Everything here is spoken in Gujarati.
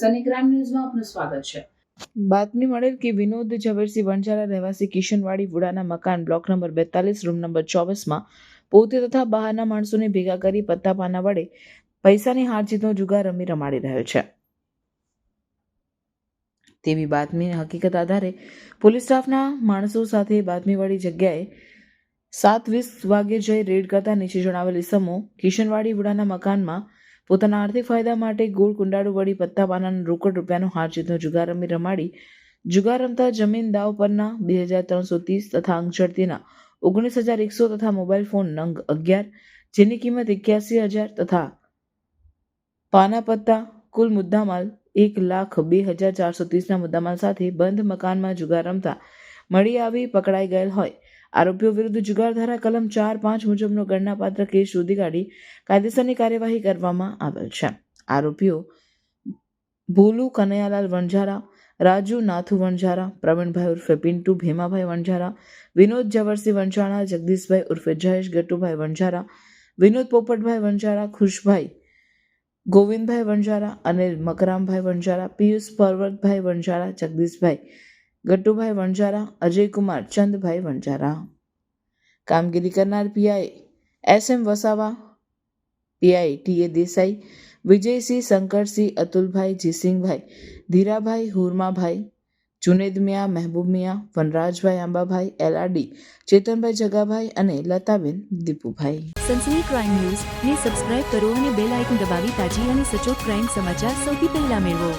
સની ક્રાઇમ ન્યૂઝમાં આપનું સ્વાગત છે. બાતમી મળેલ કે વિનોદ ઝવેરસિંહ વણઝારા રહેવાસી કિશનવાડી વુડાના મકાન બ્લોક નંબર બેતાલીસ, રૂમ નંબર ચોવીસમાં પોતે તથા બહારના માણસોને ભેગા કરી પત્તા પાના વડે પૈસાની હારજીતનો જુગાર રમી રમાડી રહ્યો છે. તેવી બાતમી હકીકત આધારે પોલીસ સ્ટાફના માણસો સાથે બાતમીવાળી જગ્યાએ સાત વીસ વાગે જઈ રેડ કરતા નીચે જણાવેલ ઇસમો કિશનવાડી વુડાના મકાનમાં પોતાના આર્થિક ફાયદા માટે ગોળ કુંડાળુ વળી પત્તા પાનાના રોકડ રૂપિયાનો હાર જીતનો જુગાર રમી રમાડી. જુગાર રમતા જમીન દાવ પરના બે હજાર ત્રણસો ત્રીસ તથા અંગચડતીના ઓગણીસ હજાર એકસો તથા મોબાઈલ ફોન નંગ અગિયાર, જેની કિંમત એક્યાસી હજાર તથા પાના પત્તા કુલ મુદ્દામાલ એક લાખ બે હજાર ચારસો ત્રીસના મુદ્દામાલ સાથે બંધ મકાનમાં જુગાર રમતા મળી આવી પકડાઈ ગયેલ હોય. આરોપીઓ વિરુદ્ધ જુગાર ધારા કલમ ચાર પાંચ મુજબનો ગણનાપાત્ર કેસ શોધી કાઢી કાયદેસરની કાર્યવાહી કરવામાં આવેલ છે. આરોપીઓ ભોલુ કનૈયાલાલ વણઝારા, રાજુ નાથુ વણઝારા, પ્રવીણભાઈ ઉર્ફે પિન્ટુ, ભીમાભાઈ વણઝારા, વિનોદ જવરસિંહ વંચાણા જગદીશભાઈ ઉર્ફે જયેશ ગટુભાઈ વણઝારા, વિનોદ પોપટભાઈ વણઝારા, ખુશભાઈ ગોવિંદભાઈ વણઝારા, અનિલ મકરામભાઈ વણઝારા, પિયુષ પર્વતભાઈ વણઝારા, જગદીશભાઈ ગટ્ટુભાઈ વણઝારા, અજયકુમાર ચંદભાઈ વણઝારા. કામગીરી કરનાર PI S M Vasava, PI T A Desai, Vijaysinh Shankarsinh, Atulbhai Jisingbhai Dhirabhai Hurmabhai, Juned Miya, Mehboob Miya, Vanrajbhai Ambabhai, LRD, Chetanbhai Jagabhai અને લતાબેન દીપુભાઈ. સનસની ક્રાઇમ ન્યૂઝ ને સબસ્ક્રાઇબ કરો અને બેલ આઇકન દબાવી તાજી અને સચોટ ક્રાઇમ સમાચાર સૌથી પહેલા મેળવો.